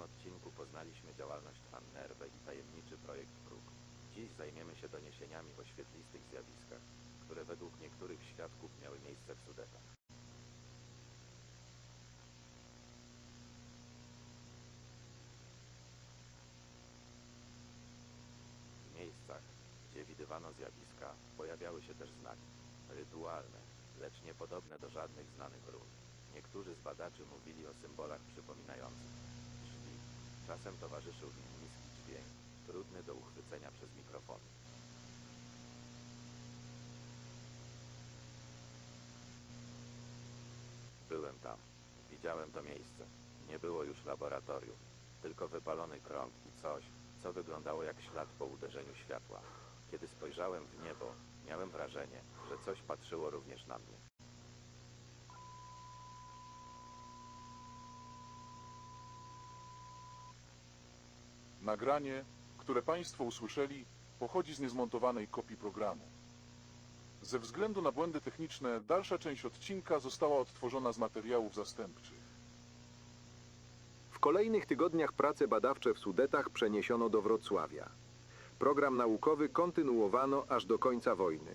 tym odcinku poznaliśmy działalność Annerwe i tajemniczy projekt Kruk. Dziś zajmiemy się doniesieniami o świetlistych zjawiskach, które według niektórych świadków miały miejsce w Sudetach. W miejscach, gdzie widywano zjawiska, pojawiały się też znaki rytualne, lecz niepodobne do żadnych znanych run. Niektórzy z badaczy mówili o symbolach przypomnienia Czasem towarzyszył im niski dźwięk, trudny do uchwycenia przez mikrofony. Byłem tam. Widziałem to miejsce. Nie było już laboratorium, tylko wypalony krąg i coś, co wyglądało jak ślad po uderzeniu światła. Kiedy spojrzałem w niebo, miałem wrażenie, że coś patrzyło również na mnie. Nagranie, które Państwo usłyszeli, pochodzi z niezmontowanej kopii programu. Ze względu na błędy techniczne, dalsza część odcinka została odtworzona z materiałów zastępczych. W kolejnych tygodniach prace badawcze w Sudetach przeniesiono do Wrocławia. Program naukowy kontynuowano aż do końca wojny.